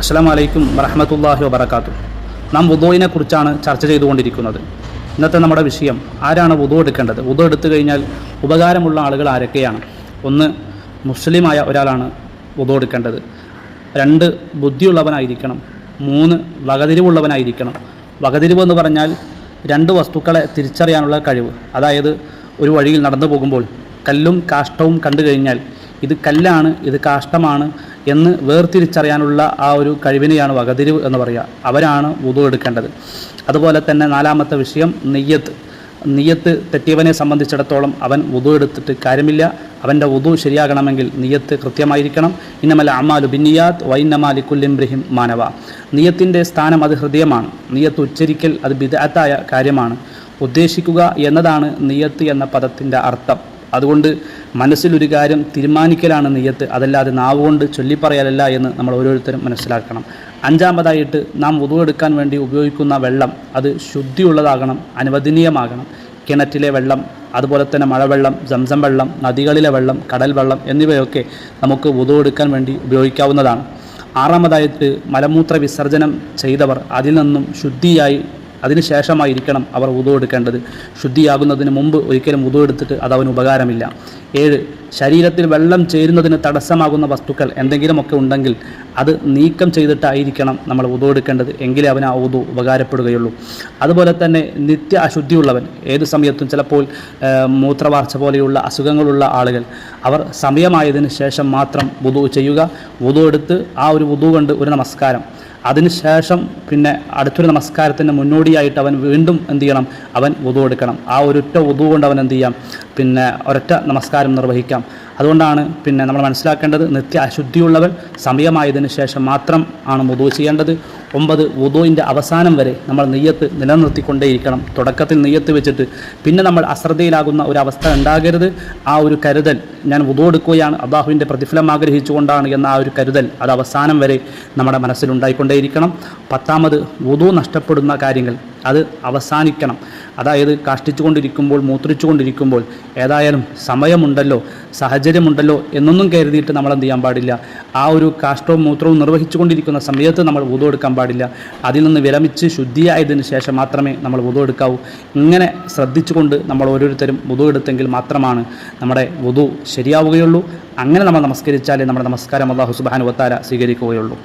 അസ്സാം വലൈക്കും വറഹമത്തല്ലാഹി വബർക്കാത്തു നാം വുദോയിനെ കുറിച്ചാണ് ചർച്ച ചെയ്തുകൊണ്ടിരിക്കുന്നത്. ഇന്നത്തെ നമ്മുടെ വിഷയം ആരാണ് വുദോ എടുക്കേണ്ടത്? വുദോ എടുത്തു കഴിഞ്ഞാൽ ഉപകാരമുള്ള ആളുകൾ ആരൊക്കെയാണ്? ഒന്ന് മുസ്ലിമായ ഒരാളാണ് വുദോ എടുക്കേണ്ടത്. രണ്ട് ബുദ്ധിയുള്ളവനായിരിക്കണം. മൂന്ന് വകതിരിവുള്ളവനായിരിക്കണം. വകതിരിവ് എന്ന് പറഞ്ഞാൽ രണ്ട് വസ്തുക്കളെ തിരിച്ചറിയാനുള്ള കഴിവ്. അതായത് ഒരു വഴിയിൽ നടന്നു പോകുമ്പോൾ കല്ലും കാഷ്ടവും കണ്ടു കഴിഞ്ഞാൽ ഇത് കല്ലാണ് ഇത് കാഷ്ടമാണ് എന്ന് വേർതിരിച്ചറിയാനുള്ള ആ ഒരു കഴിവിനെയാണ് വകതിരിവ് എന്ന് പറയുക. അവരാണ് വുതു എടുക്കേണ്ടത്. അതുപോലെ തന്നെ നാലാമത്തെ വിഷയം നെയ്യത്ത്. നിയ്യത്ത് തെറ്റിയവനെ സംബന്ധിച്ചിടത്തോളം അവൻ വുതു എടുത്തിട്ട് കാര്യമില്ല. അവന്റെ വുതു ശരിയാകണമെങ്കിൽ നിയ്യത്ത് കൃത്യമായിരിക്കണം. ഇന്നമല അമാലു ബിന്നിയാത്ത് വൈന്നമാലിക്കുല്ലിംബ്രഹിം മാനവ. നെയ്യത്തിന്റെ സ്ഥാനം അത് ഹൃദയമാണ്. നിയ്യത്ത് ഉച്ചരിക്കൽ അത് ബിദാത്തായ കാര്യമാണ്. ഉദ്ദേശിക്കുക എന്നതാണ് നിയ്യത്ത് എന്ന പദത്തിന്റെ അർത്ഥം. അതുകൊണ്ട് മനസ്സിലൊരു കാര്യം തീരുമാനിക്കലാണ് നെയ്യത്ത്. അതല്ലാതെ നാവുകൊണ്ട് ചൊല്ലിപ്പറയലല്ല എന്ന് നമ്മൾ ഓരോരുത്തരും മനസ്സിലാക്കണം. അഞ്ചാമതായിട്ട് നാം ഉതുവെടുക്കാൻ വേണ്ടി ഉപയോഗിക്കുന്ന വെള്ളം അത് ശുദ്ധിയുള്ളതാകണം അനുവദനീയമാകണം. കിണറ്റിലെ വെള്ളം അതുപോലെ തന്നെ മഴവെള്ളം ജംസം വെള്ളം നദികളിലെ വെള്ളം കടൽ വെള്ളം എന്നിവയൊക്കെ നമുക്ക് ഉതുവെടുക്കാൻ വേണ്ടി ഉപയോഗിക്കാവുന്നതാണ്. ആറാമതായിട്ട് മലമൂത്ര വിസർജനം ചെയ്തവർ അതിൽ നിന്നും ശുദ്ധിയായി അതിനുശേഷമായിരിക്കണം അവർ ഉതു എടുക്കേണ്ടത്. ശുദ്ധിയാകുന്നതിന് മുമ്പ് ഒരിക്കലും ഉതു എടുത്തിട്ട് അത് അവന് ഉപകാരമില്ല. ഏഴ് ശരീരത്തിൽ വെള്ളം ചേരുന്നതിന് തടസ്സമാകുന്ന വസ്തുക്കൾ എന്തെങ്കിലുമൊക്കെ ഉണ്ടെങ്കിൽ അത് നീക്കം ചെയ്തിട്ടായിരിക്കണം നമ്മൾ ഉതു എടുക്കേണ്ടത് എങ്കിലേ അവന് ആ ഉതു ഉപകാരപ്പെടുകയുള്ളൂ. അതുപോലെ തന്നെ നിത്യ അശുദ്ധിയുള്ളവൻ ഏത് സമയത്തും ചിലപ്പോൾ മൂത്രവാർച്ച പോലെയുള്ള അസുഖങ്ങളുള്ള ആളുകൾ അവർ സമയമായതിനു ശേഷം മാത്രം വുതു ചെയ്യുക. വുതു എടുത്ത് ആ ഒരു വുതു കൊണ്ട് ഒരു നമസ്കാരം. അതിനുശേഷം പിന്നെ അടുത്തൊരു നമസ്കാരത്തിന് മുന്നോടിയായിട്ട് അവൻ വീണ്ടും എന്ത് ചെയ്യണം? അവൻ വുതു എടുക്കണം ആ ഒരൊറ്റ വുതു കൊണ്ട് അവൻ എന്ത് ചെയ്യാം? പിന്നെ ഒരൊറ്റ നമസ്കാരം നിർവഹിക്കാം. അതുകൊണ്ടാണ് പിന്നെ നമ്മൾ മനസ്സിലാക്കേണ്ടത് നിത്യ അശുദ്ധിയുള്ളവൻ സമയമായതിനു ശേഷം മാത്രം ആണ് മുതു ചെയ്യേണ്ടത്. ഒമ്പത് വുതുവിന്റെ അവസാനം വരെ നമ്മൾ നെയ്യത്ത് നിലനിർത്തിക്കൊണ്ടേയിരിക്കണം. തുടക്കത്തിൽ നെയ്യത്ത് വെച്ചിട്ട് പിന്നെ നമ്മൾ അശ്രദ്ധയിലാകുന്ന ഒരു അവസ്ഥ ഉണ്ടാകരുത്. ആ ഒരു കരുതൽ ഞാൻ വുതു എടുക്കുകയാണ്. അള്ളാഹുവിന്റെ പ്രതിഫലം ആഗ്രഹിച്ചുകൊണ്ടാണ് എന്ന ആ ഒരു കരുതൽ അത് അവസാനം വരെ നമ്മുടെ മനസ്സിലുണ്ടായിക്കൊണ്ടേയിരിക്കണം പത്താമത് വുതു നഷ്ടപ്പെടുന്ന കാര്യങ്ങൾ. അത് അവസാനിക്കണം. അതായത് കാഷ്ടിച്ചുകൊണ്ടിരിക്കുമ്പോൾ മൂത്രിച്ചുകൊണ്ടിരിക്കുമ്പോൾ ഏതായാലും സമയമുണ്ടല്ലോ സാഹചര്യമുണ്ടല്ലോ എന്നൊന്നും കരുതിയിട്ട് നമ്മൾ എന്ത് ചെയ്യാൻ പാടില്ല. ആ ഒരു കാഷ്ടവും മൂത്രവും നിർവഹിച്ചുകൊണ്ടിരിക്കുന്ന സമയത്ത് നമ്മൾ വുതു എടുക്കാൻ പാടില്ല. അതിൽ നിന്ന് വിരമിച്ച് ശുദ്ധിയായതിനു ശേഷം മാത്രമേ നമ്മൾ വുതു എടുക്കാവൂ. ഇങ്ങനെ ശ്രദ്ധിച്ചുകൊണ്ട് നമ്മൾ ഓരോരുത്തരും വുതു എടുത്തെങ്കിൽ മാത്രമാണ് നമ്മുടെ വുതു ശരിയാവുകയുള്ളൂ. അങ്ങനെ നമ്മൾ നമസ്കരിച്ചാലേ നമ്മുടെ നമസ്കാരം അള്ളാഹു സുബാനുവത്താര സ്വീകരിക്കുകയുള്ളൂ.